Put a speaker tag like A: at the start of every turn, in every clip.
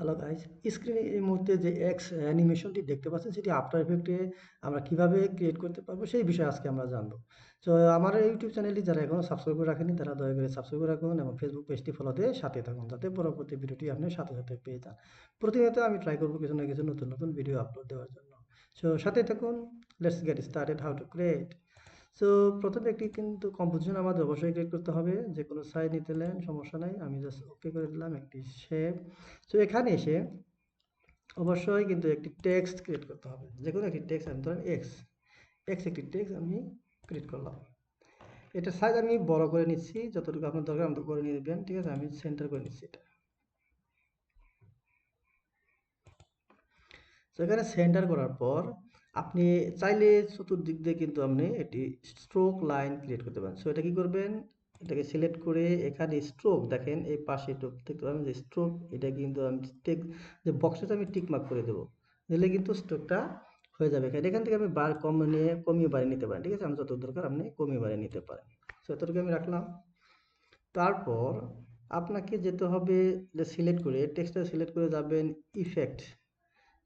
A: Hello guys স্ক্রিনে এই মুহূর্তে যে এক্স অ্যানিমেশনটি দেখতে পাচ্ছেন, সেটি আফটার ইফেক্টে আমরা কীভাবে ক্রিয়েট করতে পারব, সেই বিষয়ে আজকে আমরা জানব। তো আমার ইউটিউব চ্যানেলটি যারা এখনও সাবস্ক্রাইব করে রাখেনি তারা দয়া করে সাবস্ক্রাইব করে রাখুন এবং ফেসবুক পেজটি ফলো দিয়ে সাথে থাকুন, যাতে পরবর্তী ভিডিওটি আপনি সাথে সাথে পেয়ে যান। প্রতিনিয়ত আমি ট্রাই করব কিছু না কিছু নতুন নতুন ভিডিও আপলোড দেওয়ার জন্য। সো সাথে থাকুন let's get started how to create so প্রথমে একটি কিন্তু কম্পোজিশন আমাদের অবশ্যই ক্রিয়েট করতে হবে। যে কোনো সাইজ নিতে নেন, সমস্যা নাই। আমি জাস্ট ওকে করে দিলাম একটি শেপ সো এখানে এসে অবশ্যই কিন্তু একটি টেক্সট ক্রিয়েট করতে হবে। যে কোনো একটি টেক্সট আমি ধরেন এক্স এক্স একটি টেক্সট আমি ক্রিয়েট করলাম। এটা সাইজ আমি বড় করে নিচ্ছি। যতটুকু আপনার দরকার আমাকে করে নিয়ে দেবেন ঠিক আছে? আমি সেন্টার করে নিচ্ছি এটা। তো এখানে সেন্টার করার পর আপনি চাইলে চতুর্দিক দিয়ে কিন্তু আপনি একটি স্ট্রোক লাইন ক্রিয়েট করতে পারেন। সো এটা কি করবেন? এটাকে সিলেক্ট করে এখানে স্ট্রোক দেখেন, এই পাশে একটু দেখতে পাবেন যে স্ট্রোক এটা কিন্তু আমি টেক যে বক্সটা আমি টিক মার্ক করে দেবো। দিলে কিন্তু স্ট্রোকটা হয়ে যাবে এখানে। এখান থেকে আমি বার কম নিয়ে কমিয়ে বাড়িয়ে নিতে পারেন, ঠিক আছে? আমি যত দরকার আপনি কমিয়ে বাড়িয়ে নিতে পারেন। সো এতটুকু আমি রাখলাম। তারপর আপনাকে যেতে হবে সিলেক্ট করে টেক্সটটা সিলেক্ট করে যাবেন ইফেক্ট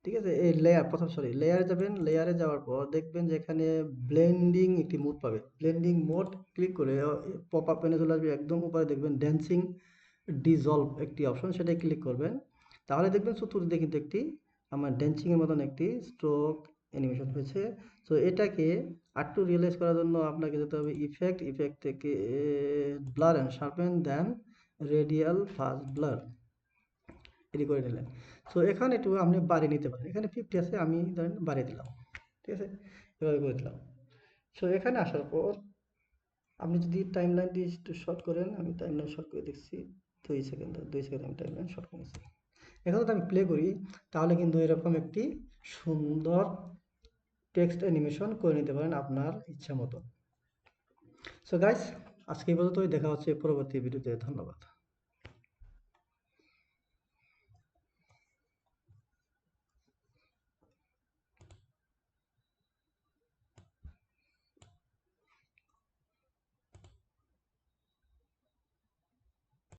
A: ঠিক আছে? এই লেয়ার প্রথম সরি লেয়ারে যাবেন লেয়ারে যাওয়ার পর দেখবেন যে এখানে ব্লেন্ডিং একটি মোড পাবে। ব্লেন্ডিং মোড ক্লিক করে পপ আপ পেনে চলে আসবে, একদম উপরে দেখবেন ড্যান্সিং ডিজলভ একটি অপশন সেটাই ক্লিক করবেন। তাহলে দেখবেন চতুর্দিকে কিন্তু একটি, আমার ড্যান্সিংয়ের মতন একটি স্ট্রোক অ্যানিমেশন হয়েছে। সো এটাকে আরটু রিয়েলাইজ করার জন্য আপনাকে যেতে হবে ইফেক্ট ইফেক্ট থেকে blur and sharpen then radial fast blur এটি করে নিলেন। সো এখানে একটু আপনি বাড়িয়ে নিতে পারেন। এখানে ফিফটি আছে, আমি ধরেন বাড়িয়ে দিলাম। ঠিক আছে? এভাবে করে দিলাম। সো এখানে আসার পর আপনি যদি টাইম লাইনটি একটু শর্ট করেন, আমি টাইম লাইন শর্ট করে দেখছি। দুই সেকেন্ড দুই সেকেন্ড আমি টাইম লাইন শর্ট করেছি এখন যদি আমি প্লে করি, তাহলে কিন্তু এরকম একটি সুন্দর টেক্সট অ্যানিমেশন করে নিতে পারেন আপনার ইচ্ছা মতো। সো গাইস আজকে এই পর্যন্তই। দেখা হচ্ছে পরবর্তী ভিডিওতে ধন্যবাদ।